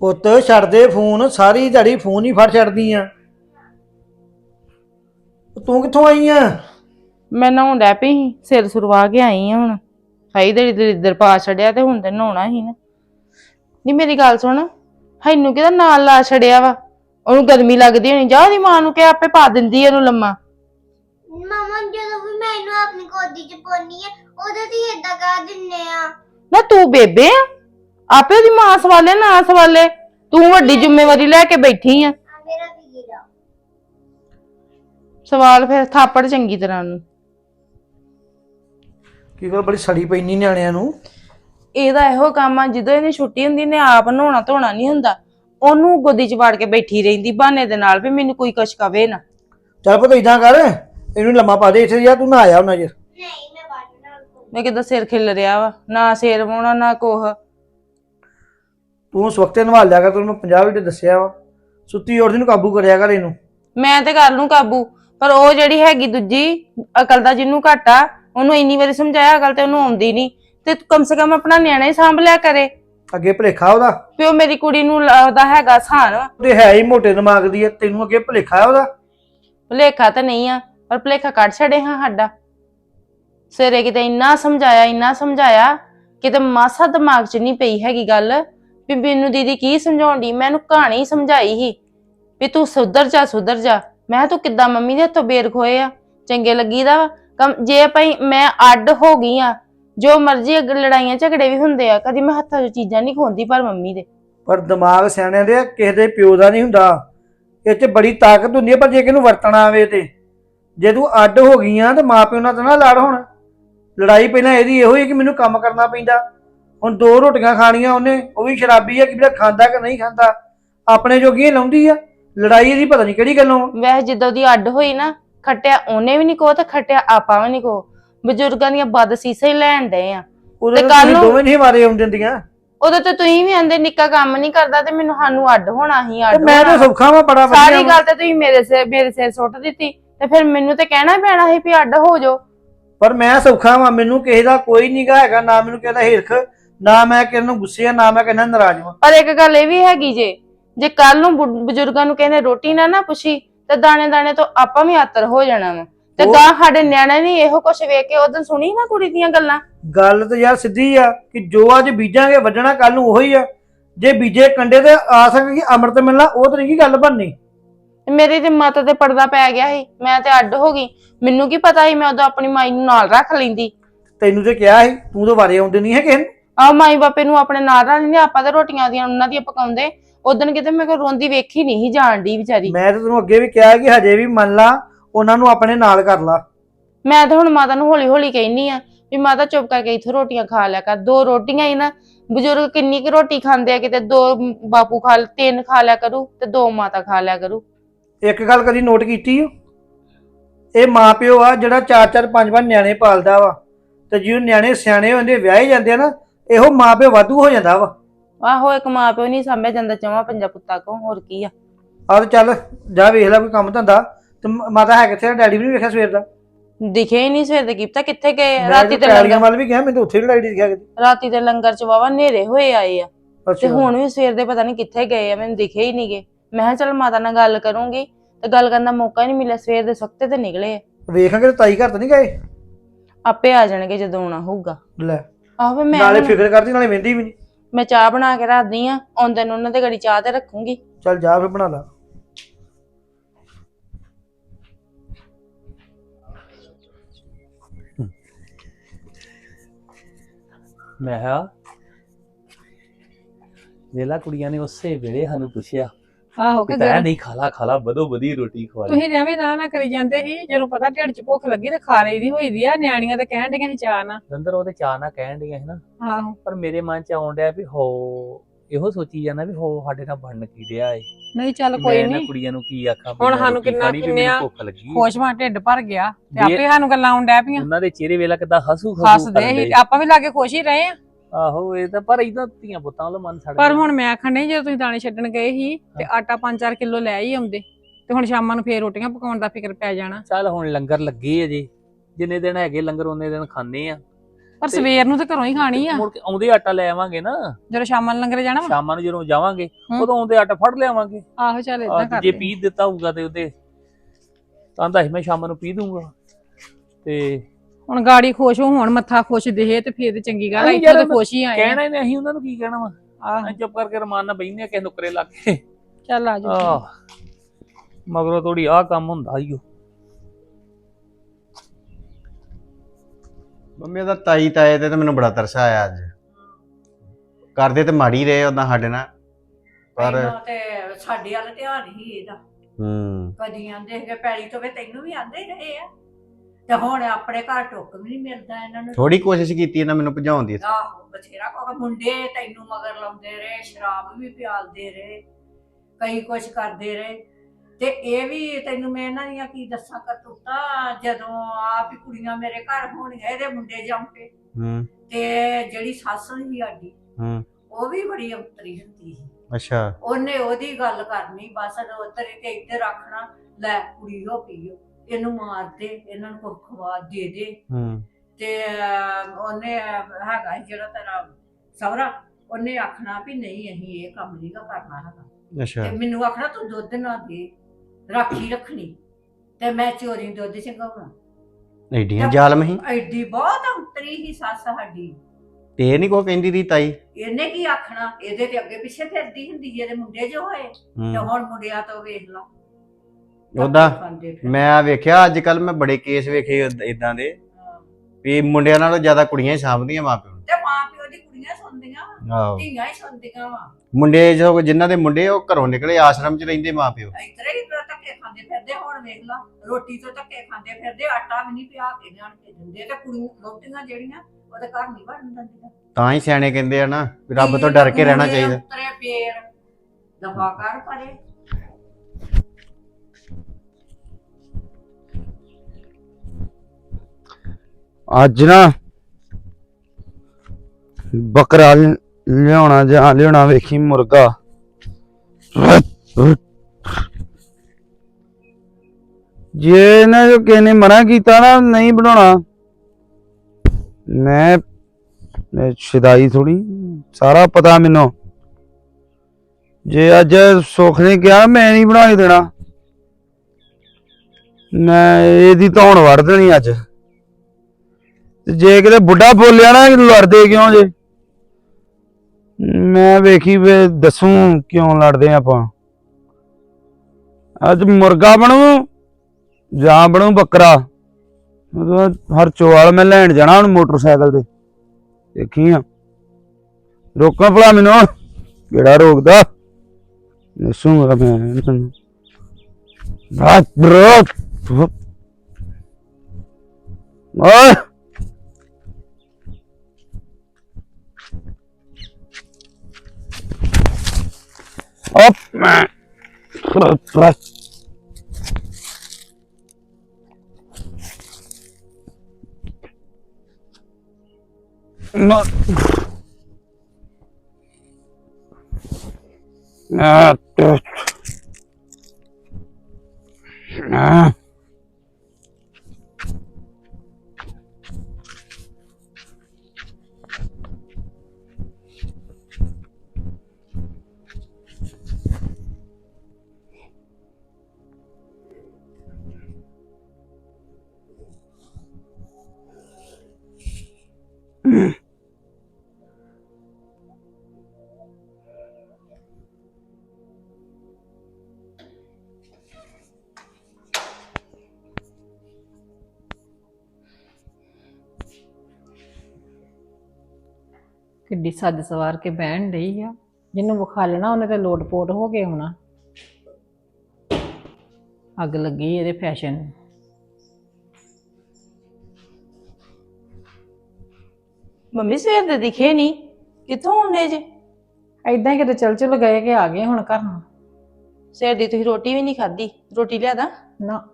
ਪੁੱਤ ਛੱਡ ਦੇ ਫੋਨ ਸਾਰੀ ਦਿਹਾੜੀ ਫੋਨ ਹੀ ਫੜ ਛੱਡਦੀ ਆ। ਤੂੰ ਕਿੱਥੋਂ ਆਈ ਆ? ਮੈਂ ਨਹਾਉਣ ਡੈ ਪਈ ਸੀ, ਸਿਰ ਸੁਰਵਾ ਕੇ ਆਈ ਆ ਹੁਣ। ਹਾਈ ਦੇ ਦਰਿੱਦਰ ਪਾ ਛੜਿਆ ਤੇ ਹੁਣ ਤੇ ਨਹਾਉਣਾ ਹੀ ਨਾ। ਨਹੀਂ ਮੇਰੀ ਗੱਲ ਸੁਣ ਹੈਨੂੰ ਕਿਹਦਾ ਨਾਲ ਲਾ ਛੜਿਆ ਵਾ? ਉਹਨੂੰ ਗਰਮੀ ਲੱਗਦੀ ਹੋਣੀ ਜਾ ਉਹਦੀ ਮਾਂ ਨੂੰ ਕਿ ਆਪੇ ਪਾ ਦਿੰਦੀ ਆ ਉਹਨੂੰ ਲੰਮਾ। ਮਮਾ ਜਦੋਂ ਵੀ ਮੈਂ ਇਹਨੂੰ ਆਪਣੀ ਗੋਦੀ 'ਚ ਪਾਉਣੀ ਹੈ ਉਹਦੇ ਤੇ ਇਦਾਂ ਕਰ ਦਿੰਨੇ ਆ। ਨਾ ਤੂੰ ਬੇਬੇ ਆ? ਆਪੇ ਉਹਦੀ ਮਾਂ ਸਵਾਲੇ ਨਾ ਸਵਾਲੇ। ਤੂੰ ਵੱਡੀ ਜ਼ਿੰਮੇਵਾਰੀ ਲੈ ਕੇ ਬੈਠੀ ਆ। ਆ ਮੇਰਾ ਵੀਰਾ ਸਵਾਲ ਫਿਰ ਥਾਪੜ ਚੰਗੀ ਤਰ੍ਹਾਂ ਨੂੰ ਕੀ ਗੱਲ ਬੜੀ ਸੜੀ ਪੈਣੀ ਨਿਆਣਿਆਂ ਨੂੰ? ਇਹਦਾ ਇਹੋ ਕੰਮ ਆ ਜਦੋਂ ਇਹਨੇ ਛੁੱਟੀ ਹੁੰਦੀ ਨੇ ਆਪ ਨਹਾਉਣਾ ਧੋਣਾ ਨਹੀਂ ਹੁੰਦਾ। ਉਹਨੂੰ ਗੋਦੀ 'ਚ ਵੜ ਕੇ ਬੈਠੀ ਰਹਿੰਦੀ ਬਹਾਨੇ ਦੇ ਨਾਲ ਵੀ ਮੈਨੂੰ ਕੋਈ ਕੁਛ ਕਵੇ ਨਾ। ਚੱਲ ਪੁੱਤ ਇਦਾਂ ਕਰ ਇਹਨੂੰ ਲੰਮਾ ਪਾ ਦੇ ਇੱਥੇ ਯਾਰ ਤੂੰ ਨਾ ਆਇਆ ਉਹਨਾਂ ਚਿਰ ਨਹੀਂ ਮੈਂ ਪਾਉਂਗੀ। ਮੈਂ ਕਿਦਾਂ ਸਿਰ ਖਿਲ ਰਿਹਾ ਵਾ ਨਾ ਸਿਰ ਵਾਉਣਾ ਨਾ ਕੋਹ ਤੂੰ ਉਸ ਵਕਤੇ ਨਵਾਲ ਲਿਆ ਕਰ ਤੈਨੂੰ ਮੈਂ 50 ਮਿੰਟ ਦੱਸਿਆ ਵਾ। ਸੁੱਤੀ ਔਰਤ ਨੂੰ ਕਾਬੂ ਕਰਿਆ ਕਰ ਇਹਨੂੰ। ਮੈਂ ਤੇ ਕਰ ਲੂੰ ਕਾਬੂ ਪਰ ਉਹ ਜਿਹੜੀ ਹੈਗੀ ਦੂਜੀ ਅਕਲ ਦਾ ਜਿਹਨੂੰ ਘੱਟ ਉਹਨੂੰ ਇੰਨੀ ਵਾਰੀ ਸਮਝਾਇਆ ਅਕਲ ਤੇ ਉਹਨੂੰ ਆਉਂਦੀ ਨਹੀਂ ਤੇ ਕਮ ਸੇ ਕਮ ਆਪਣਾ ਨਿਆਣਾ ਹੀ ਸਾਂਭ ਲਿਆ ਕਰੇ। ਅੱਗੇ ਭਲੇਖਾ ਉਹਦਾ। ਪਿਓ ਮੇਰੀ ਕੁੜੀ ਨੂੰ ਉਹਦਾ ਹੈਗਾ ਸਾਨ ਤੇ ਹੈ ਹੀ ਮੋਟੇ ਦਿਮਾਗ ਦੀ ਹੈ ਤੈਨੂੰ ਅੱਗੇ ਭਲੇਖਾ ਉਹਦਾ। ਭੁਲੇਖਾ ਤਾਂ ਨਹੀਂ ਆ ਪਰ ਭੁਲੇਖਾ ਕੱਢ ਛੜੇ ਹਾਂ ਸਾਡਾ। ਸਵੇਰੇ ਕਿਤੇ ਇੰਨਾ ਸਮਝਾਇਆ ਇੰਨਾ ਸਮਝਾਇਆ ਕਿਤੇ ਮਾਸਾ ਦਿਮਾਗ 'ਚ ਨਹੀਂ ਪਈ ਹੈਗੀ ਗੱਲ। ਵੀ ਮੈਨੂੰ ਦੀਦੀ ਕੀ ਸਮਝਾਉਂਦੀ ਮੈਨੂੰ ਕਹਾਣੀ ਸਮਝਾਈ ਸੀ ਵੀ ਤੂੰ ਸੁਧਰ ਜਾ ਸੁਧਰ ਜਾ। ਮੈਂ ਕਿਹਾ, ਤੂੰ ਕਿੱਦਾਂ ਮੰਮੀ ਦੇ ਹੱਥੋਂ ਬੇਰ ਖੋਏ ਆ? ਚੰਗੇ ਲੱਗੀਦਾ ਵਾ? ਕਮ ਜੇ ਭਾਈ ਮੈਂ ਅੱਡ ਹੋ ਗਈ ਆ। ਜੋ ਮਰਜ਼ੀ ਅੱਗੇ ਲੜਾਈਆਂ ਝਗੜੇ ਵੀ ਹੁੰਦੇ ਆ, ਕਦੀ ਮੈਂ ਹੱਥਾਂ 'ਚ ਚੀਜ਼ਾਂ ਨਹੀਂ ਖੋਂਦੀ ਪਰ ਮੰਮੀ ਦੇ। ਪਰ ਦਿਮਾਗ ਸਿਆਣਿਆਂ ਦੇ ਕਿਸੇ ਦੇ ਪਿਓ ਦਾ ਨਹੀਂ ਹੁੰਦਾ। ਇਹ 'ਚ ਬੜੀ ਤਾਕਤ ਹੁੰਦੀ ਹੈ ਪਰ ਜੇ ਕਿਹਨੂੰ ਵਰਤਣਾ ਆਵੇ ਤੇ। ਜੇ ਤੂੰ ਅੱਡ ਹੋ ਗਈ ਆ, ਤੇ ਮਾਪਿਓ ਨਾਲ ਤਾਂ ਨਾ ਲੜ ਹੁਣ। ਲੜਾਈ ਪਹਿਲਾਂ ਇਹਦੀ ਇਹੋ ਹੀ ਕਿ ਮੈਨੂੰ ਕੰਮ ਕਰਨਾ ਪੈਂਦਾ। ਹੁਣ ਦੋ ਰੋਟੀਆਂ ਖਾਣੀਆਂ ਉਹਨੇ ਉਹ ਵੀ ਸ਼ਰਾਬੀ ਆ ਕਿ ਵੀ ਖਾਂਦਾ ਕਿ ਨਹੀਂ ਖਾਂਦਾ? ਆਪਣੇ ਜੋਗੀਆਂ ਹੀ ਲਾਉਂਦੀ ਆ? ਲੜਾਈ ਇਹਦੀ ਪਤਾ ਨਹੀਂ ਕਿਹੜੀ ਗੱਲੋਂ। ਵੈਸੇ ਜਿੱਦਾਂ ਦੀ ਅੱਡ ਹੋਈ ਨਾ ਖੱਟਿਆ ਉਹਨੇ ਵੀ ਨਹੀਂ ਕੋ ਤੇ ਖੱਟਿਆ ਆਪਾਂ ਵੀ ਨਹੀਂ ਕੋ ਬਜ਼ੁਰਗਾਂ ਦੀਆਂ ਬਦ ਸੀਸੇ ਹੀ ਲੈਣ ਡਏ ਆ। ਉਹਦੇ ਤੇ ਕੱਲ੍ਹ ਨੂੰ- ਦੋਵੇਂ ਨਹੀਂ ਮਾਰੇ ਆਉਂ ਦਿੰਦੀਆਂ। ਉਦੋਂ ਤੇ ਤੁਸੀਂ ਵੀ ਆਂਦੇ ਨਿੱਕਾ ਕੰਮ ਨਹੀਂ ਕਰਦਾ ਤੇ ਮੈਨੂੰ ਸਾਨੂੰ ਅੱਡ ਹੋਣਾ ਹੀ ਤੇ ਅੱਡ ਮੈਂ ਤਾਂ ਹੋਣਾ। ਸੌਖਾ ਵਾਂ ਬੜਾ ਵਧੀਆ ਸਾਰੀ ਵਾਂ। ਗੱਲ ਤੇ ਤੁਸੀਂ ਮੇਰੇ ਸਿਰ ਮੇਰੇ ਸਿਰ ਸੁੱਟ ਦਿੱਤੀ ਤੇ ਫਿਰ ਮੈਨੂੰ ਤੇ ਕਹਿਣਾ ਹੀ ਪੈਣਾ ਸੀ ਵੀ ਅੱਡ ਹੋ ਜਾਓ। ਪਰ ਮੈਂ ਸੌਖਾ ਵਾਂ ਮੈਨੂੰ ਕਿਸੇ ਦਾ ਕੋਈ ਨਿਗਾ ਹੈਗਾ ਨਾ ਮੈਨੂੰ ਕਿਸੇ ਦਾ ਹਿਰਖ। ਨਾ ਮੈਂ ਕਿਸੇ ਨੂੰ ਗੁੱਸੇ ਆ ਨਾ ਮੈਂ ਕਿਸੇ ਨਾਲ ਨਾਰਾਜ਼ ਵਾਂ। ਪਰ ਇੱਕ ਗੱਲ ਇਹ ਵੀ ਹੈਗੀ ਜੇ ਜੇ ਕੱਲ ਨੂੰ ਬੁ- ਬਜ਼ੁਰਗਾਂ ਨੂੰ ਕਹਿੰਦੇ ਰੋਟੀ ਨਾ ਨਾ ਪੁੱਛੀ ਤੇ ਦਾਣੇ ਦਾਣੇ ਤੋਂ ਆਪਾਂ ਵੀ ਆਤਰ ਹੋ ਜਾਣਾ ਵਾ। ਤੇ ਉਹ- ਗਾਂ ਸਾਡੇ ਨਿਆਣੇ ਨੇ ਇਹੋ ਕੁਛ ਵੇਖ ਕੇ ਉਦੋਂ ਸੁਣੀ ਨਾ ਕੁੜੀ ਦੀਆਂ ਗੱਲਾਂ। ਗੱਲ ਤਾਂ ਯਾਰ ਸਿੱਧੀ ਆ ਕਿ ਜੋ ਅੱਜ ਬੀਜਾਂਗੇ ਵੱਢਣਾ ਕੱਲ ਨੂੰ ਉਹੀ ਆ। ਜੇ ਬੀਜੇ ਕੰਡੇ ਤੇ ਆ ਸਕੇ ਕਿ ਅੰਮ੍ਰਿਤ ਮਿਲਣਾ ਉਹ ਤਾਂ ਨਹੀਂ ਕੀ ਗੱਲ ਬਣਨੀ। ਤੇ ਮੇਰੀ ਤੇ ਮੱਤ ਤੇ ਪਰਦਾ ਪੈ ਗਿਆ ਸੀ ਮੈਂ ਤੇ ਅੱਡ ਹੋ ਗਈ। ਮੈਨੂੰ ਕੀ ਪਤਾ ਸੀ ਮੈਂ ਉਦੋਂ ਆਪਣੀ ਮਾਈ ਨੂੰ ਨਾਲ ਰੱਖ ਲੈਂਦੀ। ਤੈਨੂੰ ਤੇ ਕਿਹਾ ਸੀ ਤੂੰ ਤਾਂ ਵਾਰੇ ਆਉਂਦੇ ਨਹੀਂ ਹੈ ਕਿਸੇ ਨੂੰ ਆ ਮਾਈ ਬਾਪੇ ਨੂੰ ਆਪਣੇ ਨਾਲ ਰੱਖ ਲੈਂਦੇ ਆਪਾਂ ਤਾਂ ਰੋਟੀਆਂ ਦੀਆਂ ਉਹਨਾਂ ਦੀਆਂ ਪਕਾਉਂਦੇ। ਉਦੋਂ ਕਿਤੇ ਮੈਂ ਕੋ ਰੋਂਦੀ ਵੇਖੀ ਨਹੀਂ ਜਾਣ ਦੀ ਵਿਚਾਰੀ। ਮੈਂ ਤਾਂ ਤੈਨੂੰ ਅੱਗੇ ਵੀ ਕਿਹਾ ਕਿ ਹਜੇ ਵੀ ਮੰਨ ਲਾ ਉਹਨਾਂ ਨੂੰ ਆਪਣੇ ਨਾਲ ਕਰ ਲਾ। ਮੈਂ ਤਾਂ ਹੁਣ ਮਾਤਾ ਨੂੰ ਹੌਲੀ ਹੌਲੀ ਕਹਿਨੀ ਆ ਵੀ ਮਾਤਾ ਚੁੱਪ ਕਰਕੇ ਇੱਥੋਂ ਰੋਟੀਆਂ ਖਾ ਲਿਆ ਕਰ। ਦੋ ਰੋਟੀਆਂ ਹੀ ਨਾ ਬਜ਼ੁਰਗ ਕਿੰਨੀ ਕੁ ਰੋਟੀ ਖਾਂਦੇ ਆ ਕਿਤੇ ਦੋ ਬਾਪੂ ਖਾ ਤਿੰਨ ਖਾ ਲਿਆ ਕਰੂ ਤੇ ਦੋ ਮਾਤਾ ਖਾ ਲਿਆ ਕਰੂ। ਇੱਕ ਗੱਲ ਕਦੀ ਨੋਟ ਕੀਤੀ ਓ? ਇਹ ਮਾਪਿਓ ਆ ਜਿਹੜਾ ਚਾਰ ਚਾਰ ਪੰਜ ਪੰਜ ਨਿਆਣੇ ਪਾਲਦਾ ਵਾ ਤੇ ਜਿਹੋ ਨਿਆਣੇ ਸਿਆਣੇ ਹੁੰਦੇ ਵਿਆਹੇ ਜਾਂਦੇ ਆ ਨਾ ਇਹੋ ਮਾਪਿਓ ਵਾਧੂ ਹੋ ਜਾਂਦਾ ਵਾ। ਆਹੋ ਇੱਕ ਮਾਂ ਪਿਓ ਨਹੀਂ ਸਾਂਭਿਆ ਜਾਂਦਾ ਚਵਾਂ ਪੰਜਾ ਪੁੱਤਾਂ ਕੋ ਹੋਰ ਕੀ ਆ। ਆਹ ਤੇ ਚੱਲ ਜਾ ਵੇਖ ਲੈ ਕੋਈ ਕੰਮ ਧੰਦਾ। ਤੇ ਮ- ਮਾਤਾ ਹੈ ਕਿੱਥੇ ਆ? ਡੈਡੀ ਵੀ ਨਹੀਂ ਵੇਖਿਆ ਸਵੇਰ ਦਾ? ਦਿਖੇ ਹੀ ਨਹੀਂ ਸਵੇਰ ਦੇ ਕੀਤਾ ਕਿੱਥੇ ਗਏ? ਮੈਂ ਰਾਤੀ ਤੇ ਪੈਲੀਆਂ ਲੰਗਰ ਵੱਲ ਵੀ ਗਿਆ ਮੈਨੂੰ ਤਾਂ ਉੱਥੇ ਵੀ ਲਾਈਟ ਦਿਖਿਆ ਕਿਤੇ। ਰਾਤੀ ਤੇ ਲੰਗਰ ਚ ਵਾਵਾ ਹਨੇਰੇ ਹੋਏ ਆਏ ਆ। ਤੇ ਹੁਣ ਵੀ ਸਵੇਰ ਦੇ ਪਤਾ ਨਹੀਂ ਕਿੱਥੇ ਗਏ ਆ ਮੈਨੂੰ ਦਿਖੇ ਹੀ ਨਹੀਂਗੇ। ਮੈਂ ਕਿਹਾ ਚੱਲ ਮਾਤਾ ਨਾਲ ਗੱਲ ਕਰੂੰਗੀ ਤੇ ਗੱਲ ਕਰਨ ਦਾ ਮੌਕਾ ਹੀ ਨਹੀਂ ਮਿਲਿਆ ਸਵੇਰ ਦੇ ਸਖਤੇ ਤੇ ਨਿਕਲੇ ਆ। ਵੇਖਾਂਗੇ ਤੇ ਤਾਈ ਘਰ ਤਾਂ ਨਹੀਂ ਗਏ? ਆਪੇ ਆ ਜਾਣਗੇ ਜਦੋਂ ਆਉਣਾ ਹੋਊਗਾ। ਲੈ। ਆਹੋ ਵੀ ਮੈਂ ਨਾਲੇ ਫਿਕਰ ਕਰਦੀ ਨਾਲੇ ਵਹਿੰਦੀ ਵੀ ਨਹੀਂ ਮੈਂ ਚਾਹ ਬਣਾ ਕੇ ਰੱਖਦੀ ਆ ਆਉਂਦੇ ਨੂੰ ਉਹਨਾਂ ਦੇ ਗੜੀ ਚਾਹ ਤੇ ਰੱਖੂੰਗੀ। ਚੱਲ ਜਾ ਫਿਰ ਬਣਾ ਲਾ। ਮੈਂ ਕਿਹਾ ਵੇਲਾ ਕੁੜੀਆਂ ਨੇ ਉਸੇ ਵੇਲੇ ਸਾਨੂੰ ਪੁੱਛਿਆ ਆਹੋ ਕਿ ਤੈਂ ਨਹੀਂ ਖਾਲਾ ਖਾਲਾ ਬਦੋ ਬਦੀ ਰੋਟੀ ਖਵਾ ਲਈ ਤੁਸੀਂ ਐਵੇਂ ਨਾ ਨਾ ਕਰੀ ਜਾਂਦੇ ਸੀ ਜਦੋਂ ਪਤਾ ਢਿੱਡ 'ਚ ਭੁੱਖ ਲੱਗੀ ਤੇ ਖਾ ਲਈ ਦੀ ਹੋਈ ਦੀ ਆ ਨਿਆਣੀਆਂ ਤਾਂ ਕਹਿਣ ਡੀਆਂ ਸੀ ਚਾਹ ਨਾ ਦੰਦਰ ਉਹਦੇ ਚਾਹ ਨਾ ਕਹਿਣ ਡੀਆਂ ਸੀ ਨਾ। ਆਹੋ। ਪਰ ਮੇਰੇ ਮਨ ਚ ਆਉਣ ਡਿਆ ਵੀ ਹੋ ਇਹੋ ਸੋਚੀ ਜਾਂਦਾ ਵੀ ਹੋ ਸਾਡੇ ਨਾਲ ਬਣਨ ਕੀ ਰਿਹਾ ਏ। ਨਹੀਂ ਚੱਲ ਕੋਈ ਮੈਂ ਨਹੀਂ। ਕੁੜੀਆਂ ਨੂੰ ਕੀ ਆਖਾਂ ਵੀ ਹੁਣ ਮੈਂ ਸਾਨੂੰ ਰੋਟੀ ਕਿੰਨਾ ਖਾਣੀ ਵੀ ਮੈਨੂੰ ਕਿੰਨਿਆਂ ਭੁੱਖ ਲੱਗੀ। ਏ। ਖੁਸ਼ਮਾ ਢਿੱਡ ਭਰ ਗਿਆ। ਤੇ ਆਪੇ ਸਾਨੂੰ ਗੱਲਾਂ ਆਉਣ ਡੈ ਪਈਆਂ। ਉਹਨਾਂ ਦੇ ਚਿਹਰੇ ਵੇਲਾ ਕਿਦਾਂ ਹਸੂ ਹੱਸਦੇ ਸੀ ਆਪਾਂ ਵੀ ਲਾਗੇ ਖੁਸ਼ ਹੀ ਰਹੇ ਆ। ਆਹੋ ਇਹ ਤਾਂ ਪਰ ਇਦਾਂ ਧੀਆਂ ਪੁੱਤਾਂ ਵਾਲਾ ਮਨ ਸੜ ਪਰ। ਹੁਣ ਮੈਂ ਆਖਣ ਨਹੀਂ ਜਦੋਂ ਤੁਸੀਂ ਦਾਣੇ ਛੱਡਣ ਗਏ ਸੀ ਤੇ ਆਟਾ 5-4 ਕਿਲੋ ਲੈ ਹੀ ਆਉਂਦੇ ਤੇ ਹੁਣ ਸ਼ਾਮਾਂ ਨੂੰ ਫੇਰ ਰੋਟੀਆਂ ਪਕਾਉਣ ਦਾ ਫਿਕਰ ਪੈ ਜਾਣਾ। ਚੱਲ ਹੁਣ ਲੰਗਰ ਲੱਗੇ ਅਜੇ ਜਿੰਨੇ ਦਿਨ ਹੈਗੇ ਲੰਗਰ ਉਹਨੇ ਦਿਨ ਖਾਣੇ ਆ। ਪਰ ਸਵੇਰ ਨੂੰ ਤੇ ਘਰੋਂ ਹੀ ਖਾਣੀ ਆ। ਮੁੜ ਕੇ ਆਉਂਦੇ ਆਟਾ ਲੈ ਆਵਾਂਗੇ ਨਾ। ਜਦੋਂ ਸ਼ਾਮਾਂ ਨੂੰ ਲੰਗਰ ਜਾਣਾ ਸ਼ਾਮਾਂ ਨੂੰ ਜਦੋਂ ਜਾਵਾਂਗੇ। ਉਦੋਂ ਆਉਂਦੇ ਆਟਾ ਫੜ ਲਿਆਵਾਂਗੇ। ਆਹੋ ਚੱਲ ਇਦਾਂ ਤੇ ਜੇ ਕਰਦੇ ਪੀ ਦਿੱਤਾ ਹੋਊਗਾ ਤੇ ਉਹਦੇ ਤਾਂ ਤਾਂ ਮੈਂ ਸ਼ਾਮਾਂ ਨੂੰ ਪੀ ਦੂੰਗਾ। ਤੇ ਹੁਣ ਗਾੜੀ ਖੁਸ਼ ਹੋ ਹੁਣ ਮੱਥਾ ਖੁਸ਼ ਦੇਹ ਤੇ ਫੇਰ ਚੰਗੀ ਗੱਲ ਆ ਇੱਥੋਂ ਤੇ ਖੁਸ਼ ਹੀ ਆਏ ਆ। ਕਹਿਣਾ ਹੀ ਨਹੀਂ ਅਸੀਂ ਉਹਨਾਂ ਨੂੰ ਕੀ ਕਹਿਣਾ ਵਾ? ਆਹੋ। ਚੁੱਪ ਕਰਕੇ ਰਮਾਨ ਨਾਲ ਬੈਠਨੇ ਆ ਕਿਸੇ ਨੁਕਰੇ ਲਾ ਕੇ। ਚੱਲ ਆ ਜਾ ਆਹ ਮਗਰੋਂ ਥੋੜੀ ਆਹ ਕੰਮ ਹੁੰਦਾ ਈ ਓ ਮੰਮੀ ਉਹਦਾ ਤਾਈ ਤਾਏ ਤੇ ਤਾਂ ਮੈਨੂੰ ਬੜਾ ਤਰਸ ਆਇਆ ਅੱਜ। ਕਰਦੇ ਤੇ ਮਾੜੀ ਰਹੇ ਉਹਦਾ ਸਾਡੇ ਨਾਲ ਪਰ ਪਹਿਲਾਂ ਤੇ ਸਾਡੇ ਵੱਲ ਧਿਆਨ ਹੀ ਇਹਦਾ। ਹੂੰ। ਕਦੀ ਆਂਦੇ ਹੈਗੇ ਪੈਲੀ ਤੋਂ ਵੀ ਤੈਨੂੰ ਵੀ ਆਂਦੇ ਹੀ ਰਹੇ ਆ। ਤੇ ਹੁਣ ਆਪਣੇ ਘਰ ਟੁੱਕ ਵੀ ਨਹੀਂ ਮਿਲਦਾ ਇਹਨਾਂ ਨੂੰ। ਥੋੜੀ ਕੋਸ਼ਿਸ਼ ਕੀਤੀ ਇਹਨਾਂ ਮੈਨੂੰ ਭਜਾਉਣ ਦੀ। ਆਹੋ ਬਥੇਰਾ ਕੋ ਮੁੰਡੇ ਤੈਨੂੰ ਮਗਰ ਲਾਉਂਦੇ ਰਹੇ ਸ਼ਰਾਬ ਵੀ ਪਿਆਲਦੇ ਰਹੇ ਕਈ ਕੁਛ ਕਰਦੇ ਰਹੇ। ਤੇ ਇਹ ਵੀ ਤੈਨੂੰ ਮੈਂ ਇਹਨਾਂ ਦੀਆਂ ਕੀ ਦੱਸਾਂ ਕਰਤੂਤਾਂ ਜਦੋਂ ਆਪ ਹੀ ਕੁੜੀਆਂ ਮੇਰੇ ਘਰ ਹੋਣੀਆਂ ਇਹਦੇ ਮੁੰਡੇ ਜੰਮੇ ਹੂੰ। ਤੇ ਜਿਹੜੀ ਸੱਸ ਸੀ ਸਾਡੀ ਹੂੰ। ਉਹ ਵੀ ਬੜੀ ਅੰਤਰੀ ਹੁੰਦੀ ਸੀ। ਅੱਛਾ। ਉਹਨੇ ਉਹਦੀ ਗੱਲ ਕਰਨੀ ਬਸ ਉਤਰੇ ਤੇ ਇੱਧਰ ਰੱਖਣਾ ਲੈ ਕੁੜੀ ਹੋ ਪੀਓ ਇਹਨੂੰ ਮਾਰ ਦੇ ਇਹਨਾਂ ਨੂੰ ਕੁਛ ਖਵਾ ਦੇ ਦੇ। ਹੂੰ। ਤੇ ਅਹ, ਉਹਨੇ ਅਹ, ਹੈਗਾ ਸੀ ਜਿਹੜਾ ਤੇਰਾ ਸਵਰਾ ਉਹਨੇ ਆਖਣਾ ਵੀ ਨਹੀਂ ਅਸੀਂ ਇਹ ਕੰਮ ਨਹੀਂ ਗਾ ਕਰਨਾ ਹੈਗਾ। ਅੱਛਾ। ਤੇ ਮੈਨੂੰ ਆਖਣਾ ਤੂੰ ਦੁੱਧ ਨਾ ਦੇ ਰਾਖੀ ਰੱਖਣੀ। ਤੇ ਮੈਂ ਚੋਰੀ ਦੁੱਧ ਚੰਗਾਉਣਾ ਐਡੀਆਂ ਜ਼ਾਲਮ ਹੀ ਐਡੀ ਬਹੁਤ ਅੰਤਰੀ ਹੀ ਸੱਸ ਸਾਡੀ। ਤੇ ਇਹ ਨਹੀਂ ਕੋ ਕਹਿੰਦੀ ਦੀ ਤਾਈ? ਇਹਨੇ ਕੀ ਆਖਣਾ? ਇਹਦੇ ਤੇ ਅੱਗੇ ਪਿੱਛੇ ਫਿਰਦੀ ਹੁੰਦੀ ਸੀ, ਇਹਦੇ ਮੁੰਡੇ ਜੋ ਹੋਏ। ਤੇ ਹੂੰ ਹੁਣ ਮੁੰਡਿਆਂ ਤੋਂ ਵੇਖ ਲਾ। ਉਹਦਾ ਖਾਂਦੇ ਫਿਰ। ਮੈਂ ਆ ਵੇਖਿਆ ਅੱਜ ਕੱਲ ਮੈਂ ਬੜੇ ਕੇਸ ਵੇਖੇ ਇਦਾਂ ਦੇ। ਹਾਂ। ਵੀ ਮੁੰਡਿਆਂ ਨਾਲੋਂ ਜ਼ਿਆਦਾ ਕੁੜੀਆਂ ਹੀ ਸਾਂਭਦੀਆਂ ਮਾਪਿਆਂ ਨੂੰ। ਤੇ ਮਾਂ ਪਿਓ ਦੀ ਕੁੜੀਆਂ ਸੁਣਦੀਆਂ ਵਾ ਆਹੋ। ਧੀਆਂ ਹੀ ਸੁਣਦੀਆਂ ਵਾ। ਮੁੰਡੇ ਜੋ ਜਿਨ੍ਹਾਂ ਦੇ ਮੁੰਡੇ ਉਹ ਘਰੋਂ ਨਿਕਲੇ ਆਸ਼ਰਮ 'ਚ ਰਹਿੰਦੇ ਮਾਪਿਓ। ਇਤਰੇ ਹੀ ਤਾਂ ਧੱਕੇ ਖਾਂਦੇ ਫਿਰਦੇ ਹੁਣ ਵੇਖ ਲਾ ਰੋਟੀ ਤੋਂ ਧੱਕੇ ਖਾਂਦੇ ਫਿਰਦੇ ਆਟਾ ਵੀ ਨਹੀਂ ਪਿਆ ਕੇ ਲਿਆਣ ਕੇ ਦਿੰਦੇ ਤੇ ਕੁੜੀਆਂ ਲੋਟੀਆਂ ਜਿਹੜੀਆਂ ਉਹਦੇ ਘਰ ਨਹੀਂ ਵੜਨ ਦਿੰਦੀਆਂ। ਤਾਂ ਹੀ ਸਿਆਣੇ ਕਹਿੰਦੇ ਆ ਨਾ ਵੀ ਰੱਬ ਤੋਂ ਡਰ ਕੇ ਰਹਿਣਾ ਚਾਹੀਦਾ। ਉਤਰੇ ਪੇਰ ਦਫਾ ਕਰ ਪਰੇ ਅੱਜ ਨਾ ਬੱਕਰਾ ਲਿਆਉਣਾ ਜਾਂ ਲਿਆਉਣਾ ਵੇਖੀ ਮੁਰਗਾ। ਜੇ ਨਾ ਜੋ ਕਿਸੇ ਨੇ ਮਨਾ ਕੀਤਾ ਨਾ, ਨਹੀਂ ਬਣਾਉਣਾ। ਮੈਂ ਮੈਂ ਸ਼ਿਦਾਈ ਥੋੜੀ ਸਾਰਾ ਪਤਾ ਮੈਨੂੰ। ਜੇ ਅੱਜ ਸੁਖ ਨੇ ਕਿਹਾ, ਮੈਂ ਨਹੀਂ ਬਣਾ ਕੇ ਦੇਣਾ। ਮੈਂ ਇਹਦੀ ਧੌਣ ਵੜ ਦੇਣੀ ਅੱਜ। ਤੇ ਜੇ ਕਿਤੇ ਬੁੱਢਾ ਬੋਲਿਆ ਨਾ ਲੜਦੇ ਕਿਉਂ ਜੇ? ਮੈਂ ਵੇਖੀ ਵੇ ਦੱਸੂ ਕਿਉਂ ਲੜਦੇ ਆਪਾਂ। ਅੱਜ ਮੁਰਗਾ ਬਣੂ, ਜਾਂ ਬਣੂ ਬੱਕਰਾ। ਉਦੋਂ ਹਰ ਚੋਵਾਲ ਮੈਂ ਲੈਣ ਜਾਣਾ ਹੁਣ ਮੋਟਰਸਾਈਕਲ ਤੇ। ਦੇਖੀ ਆ। ਰੋਕਾਂ ਭਲਾ ਮੈਨੂੰ ਕਿਹੜਾ ਰੋਕਦਾ? ਦੱਸੂਗਾ ਮੈਂ ਤੈਨੂੰ। ਬਾਤ ਬਰੋ ਓਏ! おっ、ふらふら。ま、あーっ、ਕਿੱਡੀ ਸੱਜ ਸਵਾਰ ਕੇ ਬਹਿਣ ਡਈ ਆ। ਜਿਹਨੂੰ ਵਿਖਾ ਲੈਣਾ ਉਹਨੇ ਤੇ ਲੋਟਪੋਟ ਹੋ ਕੇ ਆਉਣਾ ਅੱਗ ਲੱਗੀ ਇਹਦੇ ਫੈਸ਼ਨ ਨੂੰ। ਮੰਮੀ ਸਵੇਰ ਦੇ ਦਿਖੇ ਨਹੀਂ। ਕਿੱਥੋਂ ਆਉਂਦੇ ਜੇ? ਐਦਾਂ ਹੀ ਕਿਤੇ ਚਲ ਚਲ ਗਏ ਕਿ ਆ ਗਏ ਹੁਣ ਘਰ ਨੂੰ। ਸਵੇਰ ਦੀ ਤੁਸੀਂ ਰੋਟੀ ਵੀ ਨਹੀਂ ਖਾਧੀ? ਰੋਟੀ ਲਿਆਦਾ ਨਾ।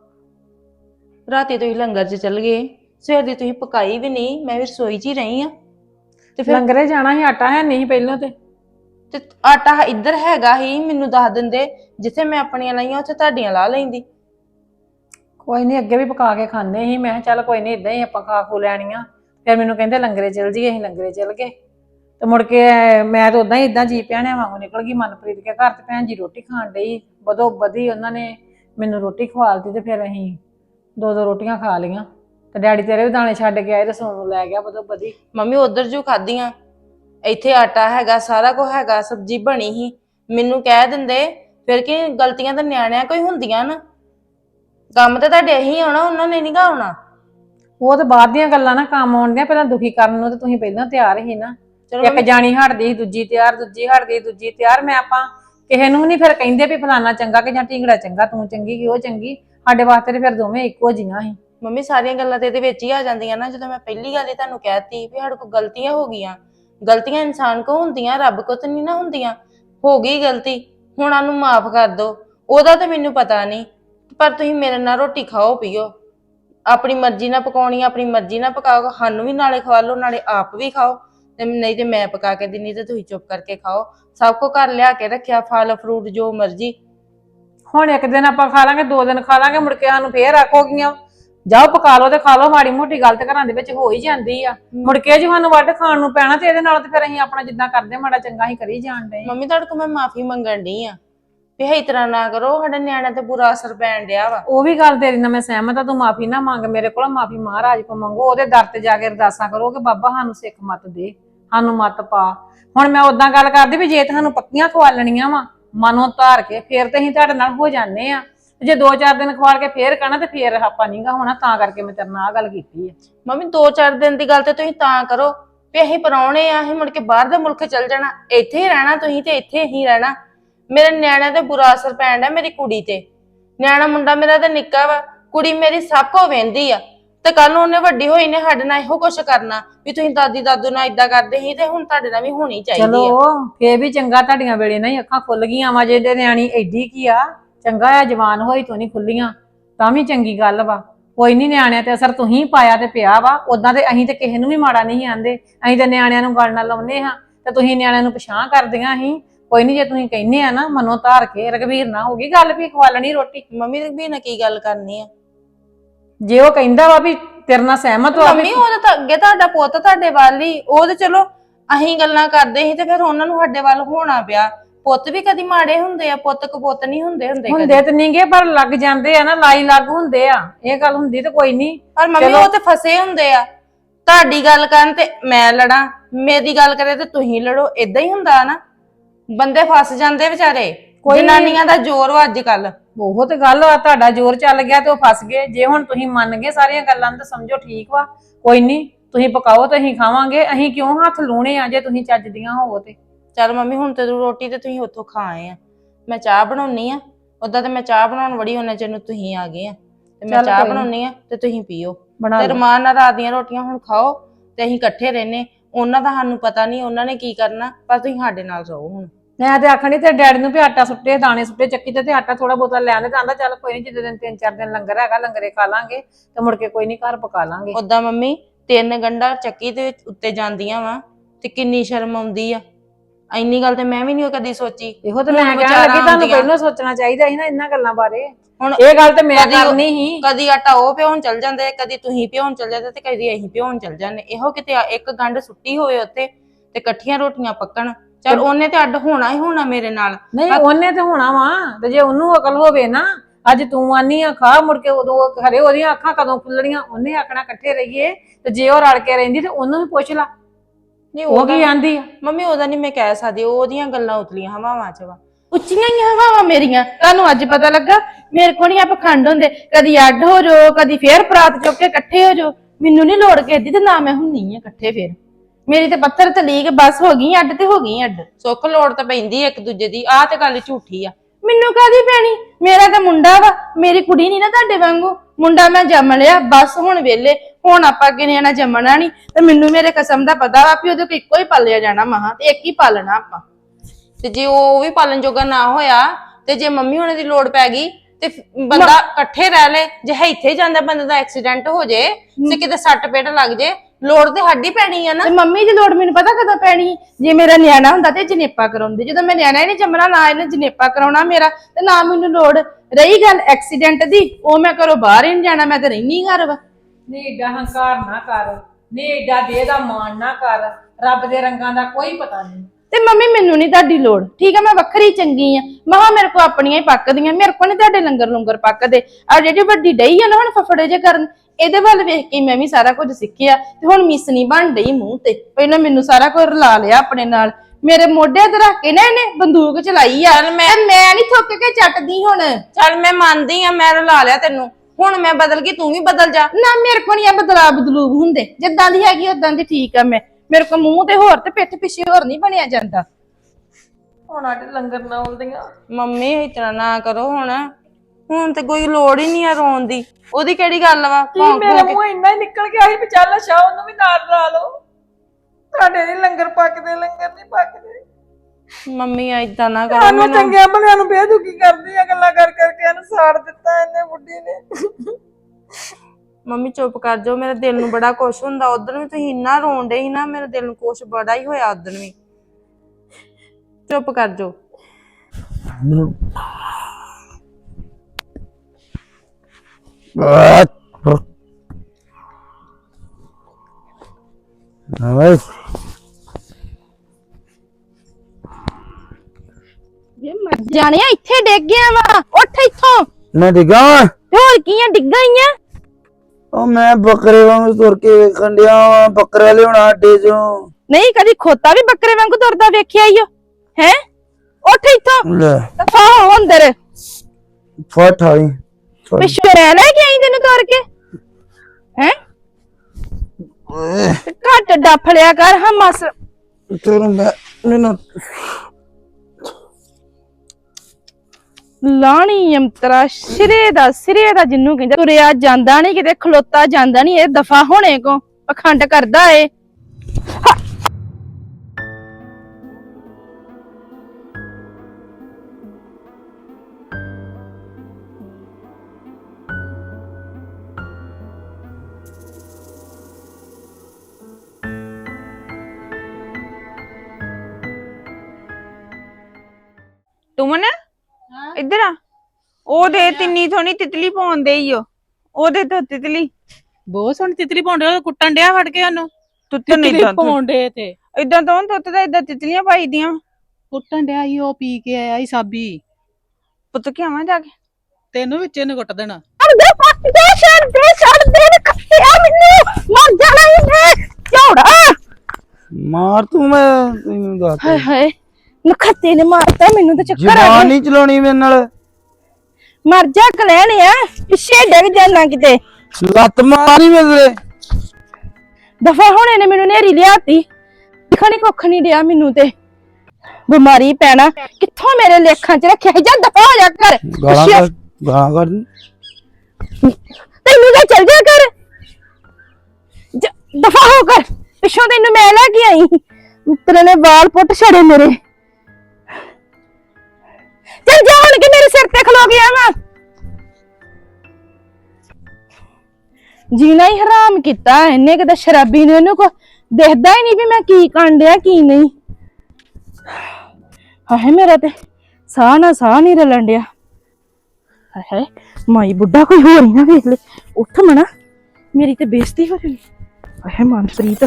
ਰਾਤੀ ਤੁਸੀਂ ਲੰਗਰ 'ਚ ਚੱਲ ਗਏ। ਸਵੇਰ ਦੀ ਤੁਸੀਂ ਪਕਾਈ ਵੀ ਨਹੀਂ ਮੈਂ ਵੀ ਰਸੋਈ 'ਚ ਹੀ ਰਹੀ ਆ। ਤੇ ਫਿਰ ਲੰਗਰੇ ਜਾਣਾ ਸੀ ਆਟਾ ਹੈ ਨਹੀਂ ਪਹਿਲਾਂ ਤੇ। ਤੇ ਆਟਾ ਇੱਧਰ ਹੈਗਾ ਹੀ ਮੈਨੂੰ ਦੱਸ ਦਿੰਦੇ ਜਿੱਥੇ ਮੈਂ ਆਪਣੀਆਂ ਲਾਈਆਂ ਉੱਥੇ ਤੁਹਾਡੀਆਂ ਲਾ ਲੈਂਦੀ। ਕੋਈ ਨਹੀਂ ਅੱਗੇ ਵੀ ਪਕਾ ਕੇ ਖਾਂਦੇ ਸੀ। ਮੈਂ ਕਿਹਾ ਚੱਲ ਕੋਈ ਨਹੀਂ ਇਦਾਂ ਹੀ ਆਪਾਂ ਖਾ ਖੂ ਲੈਣੀਆਂ। ਫਿਰ ਮੈਨੂੰ ਕਹਿੰਦੇ ਲੰਗਰੇ ਚਲ ਜੀ ਅਸੀਂ ਲੰਗਰੇ ਚਲ ਗਏ। ਤੇ ਮੁੜ ਕੇ ਮੈਂ ਤਾਂ ਉਦਾਂ ਹੀ ਇਦਾਂ ਜੀ ਪਿਆਣਿਆਂ ਵਾਂਗੂ ਨਿਕਲ ਗਈ। ਮਨਪ੍ਰੀਤ ਕੇ ਘਰ ਤੇ ਭੈਣ ਜੀ ਰੋਟੀ ਖਾਣ ਡਈ। ਬਦੋ ਬਦੀ ਉਹਨਾਂ ਨੇ ਮੈਨੂੰ ਰੋਟੀ ਖਵਾਲਤੀ ਤੇ ਫਿਰ ਅਸੀਂ ਦੋ ਦੋ ਰੋਟੀਆਂ ਖਾ ਲਈਆਂ। ਤੇ ਡੈਡੀ ਤੇਰੇ ਵੀ ਦਾਣੇ ਛੱਡ ਕੇ ਆਏ ਤੇ ਸੋਨੂੰ ਲੈ ਗਿਆ ਬਦੋ ਬਦੀ। ਮੰਮੀ ਉਧਰ ਜੋ ਖਾਧੀਆਂ। ਇੱਥੇ ਆਟਾ ਹੈਗਾ ਸਾਰਾ ਕੁਝ ਹੈਗਾ ਸਬਜ਼ੀ ਬਣੀ ਹੀ ਮੈਨੂੰ ਕਹਿ ਦਿੰਦੇ ਫਿਰ ਕੀ ਗਲਤੀਆਂ ਤਾਂ ਨਿਆਣਿਆਂ ਕੋਈ ਹੁੰਦੀਆਂ ਨਾ। ਕੰਮ ਤੇ ਤੁਹਾਡੇ ਇਹੀ ਆਉਣਾ ਉਹਨਾਂ ਨੇ ਨਹੀਂ ਆਉਣਾ। ਉਹ ਤੇ ਬਾਅਦ ਦੀਆਂ ਗੱਲਾਂ ਨਾ ਕੰਮ ਆਉਂਦੀਆਂ ਪਹਿਲਾਂ ਦੁਖੀ ਕਰਨ ਨੂੰ ਤੇ ਤੁਸੀਂ ਪਹਿਲਾਂ ਤਿਆਰ ਸੀ ਨਾ। ਚਲੋ ਇੱਕ ਜਾਣੀ ਹਟਦੀ ਸੀ, ਦੂਜੀ ਤਿਆਰ ਦੂਜੀ ਹਟਦੀ ਦੂਜੀ ਤਿਆਰ ਮੈਂ ਆਪਾਂ ਕਿਸੇ ਨੂੰ ਨਹੀਂ ਫਿਰ ਕਹਿੰਦੇ ਵੀ ਫਲਾਨਾ ਚੰਗਾ ਕਿ ਜਾਂ ਢੀਂਗੜਾ ਚੰਗਾ ਤੂੰ ਚੰਗੀ ਕਿ ਉਹ ਚੰਗੀ। ਸਾਡੇ ਵਾਸਤੇ ਤੇ ਫਿਰ ਦੋਵੇਂ ਇੱਕੋ ਜੀਆਂ ਸੀ। ਮੰਮੀ ਸਾਰੀਆਂ ਗੱਲਾਂ ਤੇ ਇਹਦੇ ਵਿੱਚ ਹੀ ਆ ਜਾਂਦੀਆਂ ਨਾ ਜਦੋਂ ਮੈਂ ਪਹਿਲੀ ਗੱਲ ਹੀ ਤੁਹਾਨੂੰ ਕਹਿਤੀ ਵੀ ਸਾਡੇ ਕੋਲ ਗਲਤੀਆਂ ਹੋ ਗਈਆਂ। ਗਲਤੀਆਂ ਇਨਸਾਨ ਕੋ ਹੁੰਦੀਆਂ ਰੱਬ ਕੋ ਤਾਂ ਨਹੀਂ ਨਾ ਹੁੰਦੀਆਂ। ਹੋ ਗਈ ਗਲਤੀ ਹੁਣ ਉਹਨੂੰ ਮਾਫ ਕਰ ਦਿਓ। ਉਹਦਾ ਤਾਂ ਮੈਨੂੰ ਪਤਾ ਨਹੀਂ ਪਰ ਤੁਸੀਂ ਮੇਰੇ ਨਾਲ ਰੋਟੀ ਖਾਓ ਪੀਓ। ਆਪਣੀ ਮਰਜ਼ੀ ਨਾਲ ਪਕਾਉਣੀ ਆ, ਆਪਣੀ ਮਰਜ਼ੀ ਨਾਲ ਪਕਾਓ। ਸਾਨੂੰ ਵੀ ਨਾਲੇ ਖਵਾ ਲਓ ਨਾਲੇ ਆਪ ਵੀ ਖਾਓ। ਤੇ ਨਹੀਂ ਤੇ ਮੈਂ ਪਕਾ ਕੇ ਦਿੰਨੀ ਤੇ ਤੁਸੀਂ ਚੁੱਪ ਕਰਕੇ ਖਾਓ। ਸਭ ਕੋ ਘਰ ਲਿਆ ਕੇ ਰੱਖਿਆ ਫਲ ਫਰੂਟ ਜੋ ਮਰਜ਼ੀ। ਹੁਣ ਇੱਕ ਦਿਨ ਆਪਾਂ ਖਾ ਲਾਂਗੇ ਦੋ ਦਿਨ ਖਾ ਲਾਂਗੇ ਮੁੜ ਕੇ ਸਾਨੂੰ ਫੇਰ ਆਖੋਗੀਆਂ ਜਾਓ ਪਕਾ ਲਓ ਤੇ ਖਾ ਲਓ ਮਾੜੀ ਮੋਟੀ ਗੱਲ ਤੇ ਘਰਾਂ ਦੇ ਵਿੱਚ ਹੋ ਹੀ ਜਾਂਦੀ ਆ। ਮੁੜ ਕੇ ਜੇ ਸਾਨੂੰ ਵੱਢ ਖਾਣ ਨੂੰ ਪੈਣਾ ਤੇ ਇਹਦੇ ਨਾਲ ਤੇ ਫਿਰ ਅਸੀਂ ਆਪਣਾ ਜਿੱਦਾਂ ਕਰਦੇ ਮਾੜਾ ਚੰਗਾ ਹੀ ਕਰੀ ਜਾਣ ਡਏ। ਮੰਮੀ ਤੁਹਾਡੇ ਕੋਲ ਮੈਂ ਮਾਫੀ ਮੰਗਣ ਡਈ ਆ ਵੀ ਇਸ ਤਰ੍ਹਾਂ ਨਾ ਕਰੋ ਸਾਡੇ ਨਿਆਣਿਆਂ ਤੇ ਬੁਰਾ ਅਸਰ ਪੈਣ ਡਿਆ ਵਾ। ਉਹ ਵੀ ਗੱਲ ਤੇਰੀ ਨਾਲ ਮੈਂ ਸਹਿਮਤ ਆ ਤੂੰ ਮਾਫੀ ਨਾ ਮੰਗ ਮੇਰੇ ਕੋਲ ਮਾਫੀ ਮਹਾਰਾਜ ਕੋ ਮੰਗੋ ਉਹਦੇ ਦਰ ਤੇ ਜਾ ਕੇ ਅਰਦਾਸਾਂ ਕਰੋ ਕਿ ਬਾਬਾ ਸਾਨੂੰ ਸਿੱਖ ਮਤ ਦੇ ਸਾਨੂੰ ਮਤ ਪਾ। ਹੁਣ ਮੈਂ ਉਦਾਂ ਗੱਲ ਕਰਦੀ ਵੀ ਜੇ ਤੁਹਾਨੂੰ ਪੱਕੀਆਂ ਖਵਾਲਣੀਆਂ ਵਾ ਮਨੋਂ ਧਾਰ ਕੇ ਫੇਰ ਤੇ ਅਸੀਂ ਤੁਹਾਡੇ ਨਾਲ ਹੋ ਜਾਂਦੇ ਆ। ਜੇ ਦੋ ਚਾਰ ਦਿਨ ਖਵਾਲ ਕੇ ਫੇਰ ਕਹਣਾ ਤੇ ਫੇਰ ਆਪਾਂ ਨਹੀਂਗਾ ਹੋਣਾ ਤਾਂ ਕਰਕੇ ਮੈਂ ਤੇਰੇ ਨਾਲ ਆਹ ਗੱਲ ਕੀਤੀ ਹੈ ਮੰਮੀ ਦੋ ਚਾਰ ਦਿਨ ਦੀ ਗੱਲ ਤੇ ਤੁਸੀਂ ਤਾਂ ਕਰੋ ਵੀ ਅਸੀਂ ਪਰੌਣੇ ਆ ਅਸੀਂ ਮੁੜ ਕੇ ਬਾਹਰ ਦੇ ਮੁਲਕ ਚਲ ਜਾਣਾ ਇੱਥੇ ਹੀ ਰਹਿਣਾ ਤੁਸੀਂ ਤੇ ਇੱਥੇ ਹੀ ਰਹਿਣਾ। ਮੇਰੇ ਨਿਆਣਿਆਂ ਤੇ ਬੁਰਾ ਅਸਰ ਪੈਣ ਡਿਆ ਮੇਰੀ ਕੁੜੀ ਤੇ। ਨਿਆਣਾ ਮੁੰਡਾ ਮੇਰਾ ਤੇ ਨਿੱਕਾ ਵਾ ਕੁੜੀ ਮੇਰੀ ਸਭ ਕੋ ਵਹਿੰਦੀ ਆ। ਤੇ ਕੱਲ ਨੂੰ ਉਹਨੇ ਵੱਡੀ ਹੋਈ ਨੇ ਸਾਡੇ ਨਾਲ ਇਹੋ ਕੁਛ ਕਰਨਾ ਵੀ ਤੁਸੀਂ ਦਾਦੀ ਦਾਦੂ ਨਾਲ ਇਦਾਂ ਕਰਦੇ ਸੀ ਤੇ ਹੁਣ ਤੁਹਾਡੇ ਨਾਲ ਵੀ ਹੋਣੀ ਚਾਹੀਦੀ ਆ। ਚਲੋ ਫੇਰ ਵੀ ਚੰਗਾ ਤੁਹਾਡੀਆਂ ਵੇਲੇ ਨਾਲ ਹੀ ਅੱਖਾਂ ਖੁੱਲ ਗਈਆਂ ਵਾ ਜੇ ਤੇ ਨਿਆਣੀ ਐਡੀ ਕੀ ਆ। ਚੰਗਾ ਆ ਜਵਾਨ ਹੋਈ ਤੋਂ ਨਹੀਂ ਖੁੱਲੀਆਂ ਤਾਂ ਵੀ ਚੰਗੀ ਗੱਲ ਵਾ। ਕੋਈ ਨਹੀਂ ਨਿਆਣਿਆਂ ਤੇ ਅਸਰ ਤੁਸੀਂ ਪਾਇਆ ਤੇ ਪਿਆ ਵਾ ਉਦਾਂ ਤੇ ਅਸੀਂ ਤੇ ਕਿਸੇ ਨੂੰ ਵੀ ਮਾੜਾ ਨਹੀਂ ਆਂਦੇ। ਅਸੀਂ ਤੇ ਨਿਆਣਿਆਂ ਨੂੰ ਗੱਲ ਨਾਲ ਲਾਉਂਦੇ ਹਾਂ ਤੇ ਤੁਸੀਂ ਨਿਆਣਿਆਂ ਨੂੰ ਪਛਾਣ ਕਰਦੀਆਂ ਸੀ ਕੋਈ ਨਹੀਂ ਜੇ ਤੁਸੀਂ ਕਹਿੰਦੇ ਆ ਨਾ ਮਨੋਂ ਧਾਰ ਕੇ ਰਗਵੀਰ ਨਾ ਹੋਗੀ ਗੱਲ ਵੀ ਖਵਾਲਣੀ ਰੋਟੀ। ਮੰਮੀ ਵੀ ਨਾ ਕੀ ਗੱਲ ਕਰਨੀ ਆ? ਜੇ ਉਹ ਕਹਿੰਦਾ ਵਾ ਵੀ ਤੇਰੇ ਨਾਲ ਸਹਿਮਤ ਵੀ ਮੰਮੀ ਉਹ ਤਾਂ ਅੱਗੇ ਤੁਹਾਡਾ ਪੁੱਤ ਤੁਹਾਡੇ ਵੱਲ ਹੀ ਉਹ ਤੇ ਚਲੋ ਅਸੀਂ ਗੱਲਾਂ ਕਰਦੇ ਸੀ ਤੇ ਫਿਰ ਉਹਨਾਂ ਨੂੰ ਸਾਡੇ ਵੱਲ ਹੋਣਾ ਪਿਆ। ਪੁੱਤ ਵੀ ਕਦੀ ਮਾੜੇ ਹੁੰਦੇ ਆ ਪੁੱਤ ਕੋ ਪੁੱਤ ਨਹੀਂ ਹੁੰਦੇ ਹੁੰਦੇ ਕਦੀ। ਹੁੰਦੇ ਤੇ ਨਹੀਂਗੇ ਪਰ ਲੱਗ ਜਾਂਦੇ ਆ ਨਾ ਲਾਈ ਲੱਗ ਹੁੰਦੇ ਆ। ਇਹ ਗੱਲ ਹੁੰਦੀ ਤੇ ਕੋਈ ਨਹੀਂ। ਪਰ ਮੰਮੀ। ਉਹ ਤੇ ਫਸੇ ਹੁੰਦੇ ਆ। ਤੁਹਾਡੀ ਗੱਲ ਕਰਨ ਤੇ ਮੈਂ ਲੜਾਂ। ਮੇਰੀ ਗੱਲ ਕਰੇ ਤੇ ਤੁਸੀਂ ਲੜੋ ਇਦਾਂ ਹੀ ਹੁੰਦਾ ਨਾ। ਬੰਦੇ ਫਸ ਜਾਂਦੇ ਵਿਚਾਰੇ। ਕੋਈ ਨੀ। ਜਨਾਨੀਆਂ ਦਾ ਜ਼ੋਰ ਵਾ ਅੱਜ ਕੱਲ ਉਹ ਤੇ ਗੱਲ ਆ ਤੁਹਾਡਾ ਜ਼ੋਰ ਚੱਲ ਗਿਆ ਤੇ ਉਹ ਫਸ ਗਏ। ਜੇ ਹੁਣ ਤੁਸੀਂ ਮੰਨ ਗਏ ਸਾਰੀਆਂ ਗੱਲਾਂ ਨੂੰ ਤਾਂ ਸਮਝੋ ਠੀਕ ਵਾ। ਕੋਈ ਨਹੀਂ ਤੁਸੀਂ ਪਕਾਓ ਤੇ ਅਸੀਂ ਖਾਵਾਂਗੇ। ਅਸੀਂ ਕਿਉਂ ਹੱਥ ਲੂਣੇ ਆ ਜੇ ਤੁਸੀਂ ਚੱਜਦੀਆਂ ਹੋਵੋ ਤੇ। ਚੱਲ ਮੰਮੀ ਹੁਣ ਤੇ ਰੋਟੀ ਤੇ ਤੁਸੀਂ ਉੱਥੋਂ ਖਾ ਆਏ ਆ। ਮੈਂ ਚਾਹ ਬਣਾਉਣੀ ਆ ਉਦਾਂ ਤੇ ਮੈਂ ਚਾਹ ਬਣਾਉਣ ਵੜੀ ਉਹਨਾਂ ਚਿਰ ਨੂੰ ਤੁਸੀਂ ਆ ਗਏ ਆ। ਤੇ ਮੈਂ ਚੱਲ ਚਾਹ ਕੋਈ ਨੀ। ਬਣਾਉਣੀ ਆ ਤੇ ਤੁਸੀਂ ਪੀਓ। ਬਣਾ ਤੇ ਲਓ। ਰਮਾਨ ਨਾਲ ਰਾਤ ਦੀਆਂ ਰੋਟੀਆਂ ਹੁਣ ਖਾਓ ਤੇ ਅਸੀਂ ਇਕੱਠੇ ਰਹਿੰਨੇ ਉਹਨਾਂ ਦਾ ਸਾਨੂੰ ਪਤਾ ਨਹੀਂ ਉਹਨਾਂ ਨੇ ਕੀ ਕਰਨਾ ਪਰ ਤੁਸੀਂ ਸਾਡੇ ਨਾਲ ਰਹੋ ਹੁਣ। ਮੈਂ ਤੇ ਆਖਣੀ ਤੇ ਡੈਡੀ ਨੂੰ ਵੀ ਆਟਾ ਸੁੱਟੇ ਦਾਣੇ ਸੁੱਟੇ ਚੱਕੀ ਤੇ ਤੇ ਆਟਾ ਥੋੜਾ ਬਹੁਤਾ ਲੈ ਆਂਦੇ ਤਾਂ ਆਂਦਾ ਚੱਲ ਕੋਈ ਨਹੀਂ ਜਿੱਦੇ ਦਿਨ ਤਿੰਨ ਚਾਰ ਦਿਨ ਲੰਗਰ ਹੈਗਾ ਲੰਗਰੇ ਖਾ ਲਾਂਗੇ ਤੇ ਮੁੜ ਕੇ ਕੋਈ ਨਹੀਂ ਘਰ ਪਕਾ ਲਾਂਗੇ। ਉਦਾਂ ਮੰਮੀ ਤਿੰਨ ਗੰਢਾਂ ਚੱਕੀ ਦੇ ਉੱਤੇ ਜਾਂਦੀਆਂ ਵਾ ਤੇ ਕਿੰਨੀ ਸ਼ਰਮ ਆਉਂਦੀ ਆ। ਇੰਨੀ ਗੱਲ ਤੇ ਮੈਂ ਵੀ ਨਹੀਂ ਕਦੀ ਸੋਚੀ ਇਹੋ ਤੇ ਮੈਂ ਕਹਿਣ ਵਿਚਾਰਾਂ ਲੱਗੀ ਤੁਹਾਨੂੰ। ਪਹਿਲਾਂ ਸੋਚਣਾ ਚਾਹੀਦਾ ਸੀ ਨਾ ਇਹਨਾਂ ਗੱਲਾਂ ਬਾਰੇ। ਹੁਣ ਇਹ ਗੱਲ ਤੇ ਮੈਂ ਕਦੀ ਕਰਨੀ ਸੀ। ਕਦੀ ਆਟਾ ਉਹ ਪਿਉਣ ਚਲ ਜਾਂਦੇ ਕਦੀ ਤੁਸੀਂ ਪਿਉਣ ਚਲ ਜਾਂਦੇ ਤੇ ਕਦੀ ਅਸੀਂ ਪਿਉਣ ਚਲ ਜਾਂਦੇ। ਇਹੋ ਕਿਤੇ ਆ- ਇੱਕ ਗੰਢ ਸੁੱਟੀ ਹੋਵੇ ਉੱਤੇ ਤੇ ਇਕੱਠੀਆਂ ਰੋਟੀਆਂ ਪੱਕਣ। ਚਲ ਉਹਨੇ ਤੇ ਅੱਡ ਹੋਣਾ ਹੀ ਹੋਣਾ ਮੇਰੇ ਨਾਲ। ਨਹੀਂ ਉਹਨੇ ਤੇ ਹੋਣਾ ਵਾ। ਤੇ ਜੇ ਉਹਨੂੰ ਅਕਲ ਹੋਵੇ ਨਾ ਅੱਜ ਤੂੰ ਆਨੀ ਆ ਖਾ ਮੁੜ ਕੇ ਉਦੋਂ ਉਹ ਖਰੇ ਉਹਦੀਆਂ ਅੱਖਾਂ ਕਦੋਂ ਖੁੱਲਣੀਆਂ ਉਹਨੇ ਆਖਣਾ ਇਕੱਠੇ ਰਹੀਏ ਤੇ ਜੇ ਉਹ ਰਲ ਕੇ ਰਹਿੰਦੀ ਤੇ ਉਹਨੂੰ ਵੀ ਪੁੱਛ ਲਾ। ਨਹੀਂ ਉਹ ਕੀ ਆਂਦੀ ਆ? ਮੰਮੀ ਉਹਦਾ ਨਹੀਂ ਮੈਂ ਕਹਿ ਸਕਦੀ ਉਹਦੀਆਂ ਗੱਲਾਂ ਉਤਲੀਆਂ ਹਵਾਵਾਂ 'ਚ ਵਾ। ਉੱਚੀਆਂ ਹੀ ਹਵਾਵਾਂ ਮੇਰੀਆਂ। ਤੁਹਾਨੂੰ ਅੱਜ ਪਤਾ ਲੱਗਾ ਮੇਰੇ ਕੋਲ ਨਹੀਂ ਆ ਪਖੰਡ ਹੁੰਦੇ। ਕਦੀ ਅੱਡ ਹੋ ਜਾਓ ਕਦੀ ਫੇਰ ਪਰਾਤ ਚੁੱਕ ਕੇ ਇਕੱਠੇ ਹੋ ਜਾਓ। ਮੈਨੂੰ ਨਹੀਂ ਲੋੜ ਕਿਸੇ ਦੀ ਤੇ ਨਾ ਮੈਂ ਹੁੰਨੀ ਆ ਇਕੱਠੇ ਫੇਰ। ਮੇਰੀ ਤੇ ਪੱਥਰ ਤਲੀਕ ਬਸ ਹੋ ਗਈ ਅੱਡ ਤੇ ਹੋ ਗਈ ਅੱਡ। ਸੁੱਖ ਲੋੜ ਤਾਂ ਪੈਂਦੀ ਇੱਕ ਦੂਜੇ ਦੀ। ਆਹ ਤੇ ਗੱਲ ਝੂਠੀ ਆ। ਮੈਨੂੰ ਕਾਦੀ ਪੈਣੀ? ਮੇਰਾ ਤਾਂ ਮੁੰਡਾ ਵਾ ਮੇਰੀ ਕੁੜੀ ਨਹੀਂ ਨਾ ਤੁਹਾਡੇ ਵਾਂਗੂ। ਮੁੰਡਾ ਮੈਂ ਜੰਮ ਲਿਆ ਬਸ ਹੁਣ ਵੇਲੇ ਹੁਣ ਆਪਾਂ ਅੱਗੇ ਨਿਆਣਾ ਜੰਮਣਾ ਨਹੀਂ ਤੇ ਮੈਨੂੰ ਮੇਰੇ ਕਸਮ ਦਾ ਪਤਾ ਵਾ ਵੀ ਉਹਦੇ ਕੋਲ ਇੱਕੋ ਹੀ ਪਾਲਿਆ ਜਾਣਾ ਮਹਾ ਤੇ ਇੱਕ ਹੀ ਪਾਲਣਾ ਆਪਾਂ। ਤੇ ਜੇ ਉਹ ਵੀ ਪਾਲਣ ਜੋਗਾ ਨਾ ਹੋਇਆ ਤੇ ਜੇ ਮੰਮੀ ਹੋਣੇ ਦੀ ਲੋੜ ਪੈ ਗਈ ਤੇ ਬੰਦਾ ਇਕੱਠੇ ਰਹਿ ਲੇ ਜੇ ਇੱਥੇ ਜਾਂਦਾ ਬੰਦੇ ਦਾ ਐਕਸੀਡੈਂਟ ਹੋ ਜੇ ਤੇ ਕਿਤੇ ਸੱਟ ਪੇਟ ਲੱਗ ਜੇ ਲੋੜ ਤੇ ਸਾਡੀ ਪੈਣੀ ਆ ਨਾ। ਤੇ ਮੰਮੀ ਦੀ ਲੋੜ ਮੈਨੂੰ ਪਤਾ ਕਦੋਂ ਪੈਣੀ? ਜੇ ਮੇਰਾ ਨਿਆਣਾ ਹੁੰਦਾ ਤੇ ਜਨੇਪਾ ਕਰਾਉਂਦੇ ਜਦੋਂ ਮੈਂ ਨਿਆਣਾ ਹੀ ਨਹੀਂ ਜੰਮਣਾ ਨਾ ਇਹਨੇ ਜਨੇਪਾ ਕਰਾਉਣਾ ਮੇਰਾ ਤੇ ਨਾ ਮੈਨੂੰ ਲੋੜ ਰਹੀ ਗੱਲ ਐਕਸੀਡੈਂਟ ਦੀ ਉਹ ਮੈਂ ਘਰੋਂ ਬਾਹਰ ਹੀ ਨਹੀਂ ਜਾਣਾ ਮੈਂ ਤਾਂ ਰਹਿਣੀ ਘਰ ਵਾ। ਨਹੀਂ ਏਡਾ ਹੰਕਾਰ ਨਾ ਕਰ ਨਹੀਂ ਏਡਾ ਦੇ ਦਾ ਮਾਣ ਨਾ ਕਰ ਰੱਬ ਦੇ ਰੰਗਾਂ ਦਾ ਕੋਈ ਪਤਾ ਨਹੀਂ। ਤੇ ਮੰਮੀ ਮੈਨੂੰ ਨਹੀਂ ਤੁਹਾਡੀ ਲੋੜ। ਠੀਕ ਆ ਮੈਂ ਵੱਖਰੀ ਚੰਗੀ ਆ। ਮਹਾ ਮੇਰੇ ਕੋ ਆਪਣੀਆਂ ਹੀ ਪੱਕਦੀਆਂ ਮੇਰੇ ਕੋ ਨਹੀਂ ਤੁਹਾਡੇ ਲੰਗਰ ਲੰਗਰ ਪੱਕਦੇ। ਆ ਜਿਹੜੀ ਵੱਡੀ ਡਈ ਆ ਨਾ ਹੁਣ ਫਫੜੇ ਜੇ ਕਰਨ ਇਹਦੇ ਵੱਲ ਵੇਖ ਕੇ ਮੈਂ ਵੀ ਸਾਰਾ ਕੁਝ ਸਿੱਖਿਆ। ਤੇ ਹੁਣ ਮਿਸ ਨਹੀਂ ਬਣ ਡਈ ਮੂੰਹ ਤੇ। ਪਹਿਲਾਂ ਮੈਨੂੰ ਸਾਰਾ ਕੁਝ ਰਲਾ ਲਿਆ ਆਪਣੇ ਨਾਲ। ਮੇਰੇ ਮੋਢੇ ਤੇ ਰੱਖ ਕੇ ਨਾ ਇਹਨੇ ਬੰਦੂਕ ਚਲਾਈ ਆ। ਮੈਂ ਮੈਂ ਨਹੀਂ ਥੁੱਕ ਕੇ ਚੱਟਦੀ ਹੁਣ। ਚੱਲ ਮੈਂ ਮੰਨਦੀ ਆ ਮੈਂ ਰਲਾ ਲਿਆ ਤੈਨੂੰ। ਹੁਣ ਮੈਂ ਬਦਲ ਗਈ ਤੂੰ ਵੀ ਬਦਲ ਜਾ। ਨਾ ਮੇਰੇ ਕੋ ਨਹੀਂ ਆ ਬਦਲਾ ਬਦਲੂਬ ਹੁੰਦੇ। ਜਿੱਦਾਂ ਦੀ ਹੈਗੀ ਉਦਾਂ ਦੀ ਠੀਕ ਆ ਮੈਂ। ਮੇਰੇ ਕੋ ਮੂੰਹ ਤੇ ਹੋਰ ਤੇ ਪਿੱਠ ਪਿੱਛੇ ਹੋਰ ਨਹੀਂ ਬਣਿਆ ਜਾਂਦਾ। ਹੁਣ ਆਡੇ ਲੰਗਰ ਨਾ ਉਲਦੀਆਂ ਮੰਮੀ ਇਤਨਾ ਨਾ ਕਰੋ ਹੁਣ। ਹੁਣ ਤੇ ਕੋਈ ਲੋੜ ਹੀ ਨਹੀਂ ਆ ਰੋਣ ਦੀ। ਉਹਦੀ ਕਿਹੜੀ ਗੱਲ ਵਾ? ਕੀ ਭੌਂਕ ਮੇਰੇ ਭੌਂਕ ਕੇ- ਮੂੰਹ ਇੰਨਾ ਹੀ ਨਿਕਲ ਗਿਆ ਸੀ ਵੀ ਚੱਲ ਉਹਨੂੰ ਵੀ ਨਾਲ ਲਾ ਲਓ। ਤੁਹਾਡੇ ਨਹੀਂ ਲੰਗਰ ਪੱਕਦੇ ਲੰਗਰ ਨਹੀਂ ਪੱਕਦੇ। ਮੰਮੀ ਇਦਾਂ ਨਾ ਕਰੋ ਸਾਨੂੰ ਮੈਨੂੰ। ਚੰਗਿਆਂ ਭਲਿਆਂ ਨੂੰ ਬੇਦੁਖੀ ਕਰਦੀ ਆ ਗੱਲਾਂ ਕਰ ਕਰਕੇ ਇਹਨੂੰ ਸਾੜ ਦਿੱਤਾ ਇਹਨੇ ਬੁੱਢੀ ਨੇ। ਮੰਮੀ ਚੁੱਪ ਕਰ ਜਾਓ ਮੇਰੇ ਦਿਲ ਨੂੰ ਬੜਾ ਕੁਛ ਹੁੰਦਾ। ਉਦੋਂ ਵੀ ਤੁਸੀਂ ਇੰਨਾ ਰੋਂਦੇ ਸੀ ਨਾ ਮੇਰੇ ਦਿਲ ਨੂੰ ਕੁਛ ਬੜਾ ਹੀ ਹੋਇਆ ਉਦੋਂ ਵੀ। ਚੁੱਪ ਕਰ ਜਾਓ। ਹਾਂ ਵੇ ਜਾਣਿਆ ਇੱਥੇ ਡਿੱਗ ਗਿਆ ਵਾ ਉੱਠ ਇੱਥੋਂ। ਮੈਂ ਡਿੱਗਾ ਵਾਂ। ਤੇ ਹੋਰ ਕੀ ਆ ਡਿੱਗਾ ਹੀ ਆ ਉਹ ਮੈਂ ਬੱਕਰੇ ਵਾਂਗ ਤੁਰ ਕੇ ਵੇਖਣ ਡਿਆ ਵਾਂ ਬੱਕਰਾ ਲਿਆਉਣਾ ਅੱਡੇ ਚੋਂ। ਨਹੀਂ ਕਦੀ ਖੋਤਾ ਵੀ ਬੱਕਰੇ ਵਾਂਗੂ ਤੁਰਦਾ ਵੇਖਿਆ ਈ ਓ। ਹੈ? ਉੱਠ ਇੱਥੋਂ। ਲੈ। ਦਫਾ ਹੋ ਅੰਦਰ। ਫਟ ਆਈ। ਪਿੱਛੇ ਰਹਿ ਲੈ ਕੇ ਆਈ ਤੈਨੂੰ ਤੁਰ ਕੇ ਹੈ ਘੱਟ ਡੱਫ ਲਿਆ ਕਰ ਹਾਂ ਮਸ ਤੇਰੇ ਮੈਂ ਮੈਨੂੰ ਲਾਣੀ ਅੰਤਰਾ ਸਿਰੇ ਦਾ ਸਿਰੇ ਦਾ ਜਿੰਨੂੰ ਕਹਿੰਦੇ ਤੁਰਿਆ ਜਾਂਦਾ ਨਹੀਂ ਕਿਤੇ ਖਲੋਤਾ ਜਾਂਦਾ ਨਹੀਂ ਇਹ ਦਫਾ ਹੋਣੇ ਕੋ, ਪਖੰਡ ਕਰਦਾ ਏ। ਉਹ ਦੇ ਤਿੰਨੀ ਥੋਣੀ ਤਿਤਲੀ ਪਾਉਂਦੇ ਈ ਓ ਉਹਦੇ ਤੋਂ ਤਿਤਲੀ। ਬਹੁਤ ਸੋਹਣੀ ਤਿਤਲੀ ਪਾਉਂਦੇ ਕੁੱਟਣ ਡਿਆ ਫੜ ਕੇ ਉਹਨੂੰ। ਤੁੱਤਨ ਤਿਤਲੀ ਇਦਾਂ ਪਾਉਂਦੇ ਤੇ। ਇਦਾਂ ਤੋਂ ਤੁੱਤ ਦਾ ਇਦਾਂ ਤਿਤਲੀਆਂ ਪਾਈ ਦੀਆਂ ਕੁੱਟਣ ਡਿਆ ਈ ਉਹ ਪੀ ਕੇ ਆਇਆ ਈ ਸਾਬੀ। ਪੁੱਤ ਕੇ ਆਵਾਂ ਜਾ ਕੇ? ਤੈਨੂੰ ਵਿੱਚ ਇਹਨੇ ਕੁੱਟ ਦੇਣਾ। ਦੇ ਫੱਟ ਦੇ ਛੱਡ ਦੇ ਛੱਡ ਦੇ ਖੱਤਿਆ ਮੈਨੂੰ। ਮਰ ਜਾਣਾ ਇਹਨੇ ਝੋੜਾ। ਮਾਰ ਤੂੰ ਮੈਂ ਤੈਨੂੰ ਦੱਸ ਹਾਏ ਹਾਏ ਨਖੱਤੇ ਨੇ ਮਾਰਤਾ ਮੈਨੂੰ ਤੇ ਚੱਕਰ ਆ ਜ਼ਬਾਨ ਗਏ ਨਹੀਂ ਚਲਾਉਣੀ ਮੇਰੇ ਨਾਲ। ਮਰ ਜਾ ਕਲੈਣ ਆ ਪਿੱਛੇ ਡਿੱਗ ਜਾਣਾ ਕਿਤੇ। ਲੱਤ ਮਾਰੀ ਮੇਰੇ ਦਫਾ ਹੋਣੇ ਨੇ ਮੈਨੂੰ ਨੇਰੀ ਲਿਆਤੀ। ਦਿਖਣੀ ਕੁੱਖ ਨਹੀਂ ਡਿਆ ਮੈਨੂੰ ਤੇ। ਬਿਮਾਰੀ ਪੈਣਾ ਕਿੱਥੋਂ ਮੇਰੇ ਲੇਖਾਂ 'ਚ ਰੱਖਿਆ ਸੀ? ਜਾ ਦਫਾ ਹੋ ਜਾ ਕਰ ਗਾਲਾਂ ਕਰ ਗਾਲਾਂ ਤੈਨੂੰ ਤਾਂ ਚੱਲ ਜਾ ਕਰ ਦਫਾ ਹੋ ਕਰ ਪਿੱਛੋਂ ਤੈਨੂੰ ਮੈਂ ਲੈ ਕੇ ਆਈ। ਤੇਰੇ ਨੇ ਵਾਲ ਪੁੱਟ ਛੜੇ ਮੇਰੇ। ਚੱਲ ਜਾ ਹੁਣ ਕਿ ਮੇਰੇ ਸਿਰ ਤੇ ਖਲੋ ਗਿਆ ਵਾ। ਜੀਣਾ ਹੀ ਹਰਾਮ ਕੀਤਾ ਇਹਨੇ ਕਿਤੇ ਸ਼ਰਾਬੀ ਨੇ ਉਹਨੂੰ ਕੋ ਦੇਖਦਾ ਹੀ ਨਹੀਂ ਵੀ ਮੈਂ ਕੀ ਕਰਨ ਡਿਆ, ਕੀ ਨਹੀਂ। ਹਾਏ, ਮੇਰਾ ਤੇ ਸਾਹ ਨਾ ਸਾਹ ਨਹੀਂ ਰਲਣ ਡਿਆ। ਹਾਏ ਮਾਈ ਬੁੱਢਾ ਕੋਈ ਹੋਰ ਹੀ ਨਾ ਵੇਖ ਲੈ। ਉੱਠ ਮਣਾ ਮੇਰੀ ਤੇ ਬੇਇੱਜ਼ਤੀ ਹੋ ਰਹੀ ਹਾਏ, ਮਨਪ੍ਰੀਤ।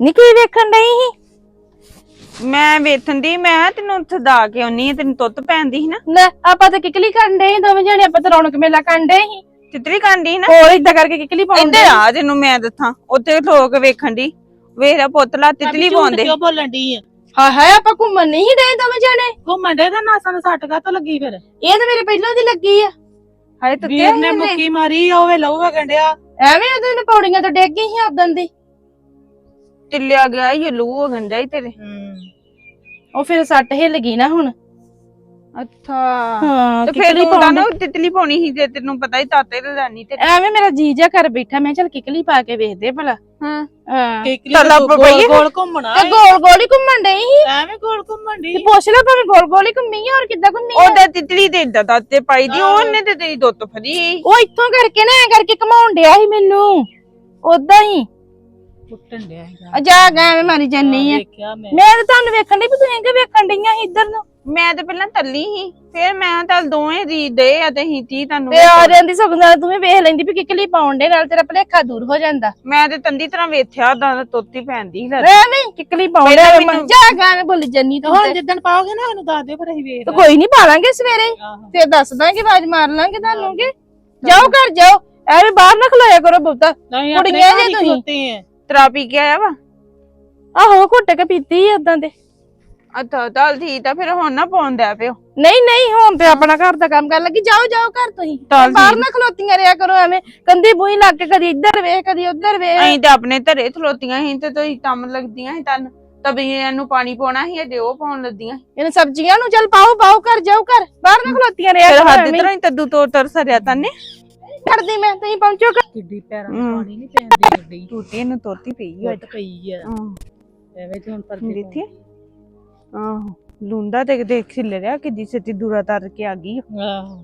ਨਿੱਕੀ ਵੇਖਣ ਡਈ ਸੀ? ਮੈਂ ਵੇਖਣ ਦੀ ਮੈਂ ਕਿਹਾ ਤੈਨੂੰ ਉੱਥੇ ਦਾ ਕੇ ਆਉਣੀ ਤੈਨੂੰ ਤੁੱਤ ਪੈਂਦੀ ਸੀ ਨਾ। ਲੈ ਆਪਾਂ ਤਾਂ ਕਿਕਲੀ ਕਰਨ ਡਏ ਸੀ ਦੋਵੇਂ ਜਣੇ ਆਪਾਂ ਤਾਂ ਰੌਣਕ ਮੇਲਾ ਕਰਨ ਡਏ ਸੀ। ਤਿਤਲੀ ਕਾਂਡੀ ਨਾ? ਹੋਰ ਇਦਾਂ ਕਰਕੇ ਕਿਕਲੀ ਪਾਉਂਦੇ ਇੱਧਰ ਆ ਤੈਨੂੰ ਮੈਂ ਦੱਸਾਂ ਉੱਥੇ ਲੋਕ ਵੇਖਣ ਦੀ ਵੇਖ ਪੁੱਤਲਾ ਤਿਤਲੀ ਪਾਉਂਦੇ। ਕਿਉਂ ਬੋਲਣ ਦੀ ਆ? ਹਾਏ ਹਾਏ ਆਪਾਂ ਘੁੰਮਣ ਨਹੀਂ ਡਏ ਦੋਵੇਂ ਜਣੇ। ਘੁੰਮਣ ਡੇ ਤਾਂ ਨਾਸਾਂ ਨੂੰ ਸੱਟ ਕਾ ਤੋਂ ਲੱਗੀ ਫਿਰ? ਇਹ ਤਾਂ ਮੇਰੇ ਪਹਿਲਾਂ ਦੀ ਲੱਗੀ ਆ। ਹਾਏ ਤੁੱਤੇ ਵੀਰ ਨੇ ਮੁੱਕੀ ਮਾਰੀ ਆ ਉਹ ਲਹੂ ਵਗਣ ਡਿਆ। ਐਵੇਂ ਉਹਦੇ ਨੇ ਪੌੜੀਆਂ ਤੋਂ ਡਿੱਗ ਗਈ ਸੀ ਉਦੋਂ ਦੀ। ਟਿੱਲਿਆ ਗਿਆ ਇਹ ਲੂ ਹੋ ਗੰਦਾ ਹੀ ਤੇਰੇ। ਉਹ ਫਿਰ ਸੱਟ ਹਿੱਲ ਗਈ ਨਾ ਹੁਣ। ਅੱਛਾ। ਹਾਂ ਤੇ ਫਿਰ ਕਿਕਲੀ ਪਾਉਣ ਨਾ ਤਿਤਲੀ ਪਾਉਣੀ ਸੀ ਤੇ ਤੈਨੂੰ ਪਤਾ ਹੀ ਤਾਤੇ ਤੇ ਲੈਣੀ ਤੇ। ਐਵੇਂ ਮੇਰਾ ਜੀ ਜਾ ਕਰ ਬੈਠਾ ਮੈਂ ਚੱਲ ਕਿਕਲੀ ਪਾ ਕੇ ਵੇਖਦੇ ਭਲਾ। ਹਾਂ। ਹਾਂ। ਕਿਕਲੀ ਤਾਂ ਲੱਭ ਗੋਲ ਪਈ। ਗੋਲ ਘੁੰਮਣਾ ਤੇ ਗੋਲ ਗੋਲ ਹੀ ਘੁੰਮਣ ਡਈ ਸੀ। ਐਵੇਂ ਗੋਲ ਘੁੰਮਣ ਦੀ ਤੇ ਪੁੱਛ ਲੈ ਭਾਵੇਂ ਗੋਲ ਗੋਲ ਹੀ ਘੁੰਮੀ ਆ ਹੋਰ ਕਿੱਦਾਂ ਘੁੰਮੀ ਆ? ਉਹਦਾ ਤਿਤਲੀ ਤੇ ਇਦਾਂ ਤਾਤੇ ਪਾਈ ਦੀ ਉਹਨੇ ਤੇ ਤੇਰੀ ਦੁੱਤ ਫਰੀ ਉਹ ਇੱਥੋਂ ਕਰਕੇ ਨਾ ਐਂ ਕਰਕੇ ਘਮਾਉਣ ਡਿਆ ਸੀ ਮੈਨੂੰ। ਉਦਾਂ ਹੀ। ਕੁੱਟਣ ਡਿਆ ਹੈਗਾ ਆ ਜਾ ਗਾ ਐਵੇਂ ਮਾਰੀ ਜਾਨੀ ਆ। ਵੇਖਿਆ ਮੈਂ। ਮੈਂ ਤਾਂ ਤੁਹਾਨੂੰ ਵੇਖਣ ਦੀ ਵੀ ਤੁਸੀਂ ਕਿ ਵੇਖਣ ਡਈਆਂ ਸੀ ਇੱਧਰ ਨੂੰ? ਮੈਂ ਤੇ ਪਹਿਲਾਂ ਤੱਲੀ ਸੀ ਫਿਰ ਮੈਂ ਚੱਲ ਦੋਵੇਂ ਦੀ ਦੇ ਆ ਤੇ ਹੀ ਤੀ ਤੁਹਾਨੂੰ ਤੇ ਆ ਜਾਂਦੀ ਸੁਗੰਧਾ ਤੂੰ ਵੀ ਵੇਖ ਲੈਂਦੀ ਵੀ ਕਿਕਲੀ ਪਾਉਣ ਦੇ ਨਾਲ ਤੇਰਾ ਭਲੇਖਾ ਦੂਰ ਹੋ ਜਾਂਦਾ। ਮੈਂ ਤੇ ਤੰਦੀ ਤਰ੍ਹਾਂ ਵੇਖਿਆ ਉਦਾਂ ਤੋਤੀ ਪੈਂਦੀ ਸੀ ਐ ਨਹੀਂ ਕਿਕਲੀ ਪਾਉਣ ਪਹਿਲਾਂ ਦੇ ਮੈਨੂੰ- ਜਾ ਗਾ ਐਵੇਂ ਭੁੱਲ ਜਾਨੀ ਤੂੰ ਹੁਣ ਤੇ। ਜਿੱਦਣ ਪਾਓਗੇ ਨਾ ਉਹਨੂੰ ਦੱਸ ਦਿਓ ਫਿਰ ਅਸੀਂ ਵੇਖ ਤੇ ਕੋਈ ਨਹੀਂ ਪਾ ਲਾਂਗੇ ਸਵੇਰੇ ਆਹੋ। ਫਿਰ ਦੱਸ ਦਾਂਗੇ ਆਵਾਜ਼ ਮਾਰ ਲਾਂਗੇ ਤੁਹਾਨੂੰ ਕਿ। ਜਾਓ ਘਰ ਜਾਓ ਐਵੇਂ ਬਾਹਰ ਨਾ ਖਲੋਇਆ ਕਰੋ ਬਹੁਤਾ। ਨਹੀਂ ਕੁੜੀਆਂ ਜੇ ਤੁਸੀਂ। ਖਲੋਤੇ ਆ। ਤਰਾ ਪੀ ਕੇ ਆਇਆ ਵਾ? ਆਹੋ ਘੁੱਟ ਕੇ ਪੀਤੀ ਏਦਾਂ ਦੇ। ਅੱਛਾ ਚੱਲ ਠੀਕ ਆ ਫਿਰ ਹੁਣ ਨਾ ਪਾਉਂਦਾ ਪਿਓ। ਨਹੀਂ ਨਹੀਂ ਹੁਣ ਤੇ ਆਪਣਾ ਘਰ ਦਾ ਕੰਮ ਕਰਨ ਲੱਗੀ। ਜਾਓ ਜਾਓ ਘਰ ਤੁਸੀਂ। ਚੱਲ ਬਾਹਰ ਠੀਕ। ਨਾ ਖਲੋਤੀਆਂ ਰਿਆ ਕਰੋ ਐਵੇਂ। ਕੰਦੀ ਬੂਈ ਲੱਗ ਕੇ ਕਦੀ ਇੱਧਰ ਵੇਖ ਕਦੀ ਉੱਧਰ ਵੇਖ। ਅਸੀਂ ਤੇ ਆਪਣੇ ਘਰੇ ਖਲੋਤੀਆਂ ਸੀ ਤੇ ਤੁਸੀਂ ਕੰਮ ਲੱਗਦੀਆਂ ਸੀ ਤੁਹਾਨੂੰ। ਤਬੀਆਂ ਨੂੰ ਪਾਣੀ ਪਾਉਣਾ ਸੀ ਤੇ ਉਹ ਪਾਉਣ ਲੱਦੀਆਂ ਸੀ। ਇਹਨਾਂ ਸਬਜ਼ੀਆਂ ਨੂੰ ਚੱਲ ਪਾਓ ਪਾਓ ਘਰ ਜਾਓ ਘਰ। ਬਾਹਰ ਨਾ ਖਲੋਤੀਆਂ ਰਿਆ ਫਿਰ ਕਰੋ ਹੱਦ ਐਵੇਂ। ਤਰ੍ਹਾਂ ਹੀ ਤੱਦੂ ਤੋਰ ਤਰ ਸਰਿਆ ਤਾਨੇ। ਕਰਦੀ ਮੈਂ ਤੁਸੀਂ ਪਹੁੰਚੋ। ਕਿੱਡੀ ਪੈਰਾਂ ਹਮ। ਪਾਣੀ ਨਹੀਂ ਪੈਂਦੀ ਗੱਡੀ ਟੂਟੇ ਨੂੰ ਤੋਤੀ ਪਈ ਆ ਵੱਟ ਪਈ ਆ ਐਵੇਂ ਤੇ ਹੁਣ ਪਰਦੇ ਦੇਖੀ ਆਹੋ। ਲੁੰਦਾ ਤੇ ਦੇਖ ਖਿਲ ਰਿਹਾ ਕਿੱਡੀ ਛੇਤੀ ਦੂਰਾ ਤਰ ਕੇ ਆ ਗਈ ਆਹੋ।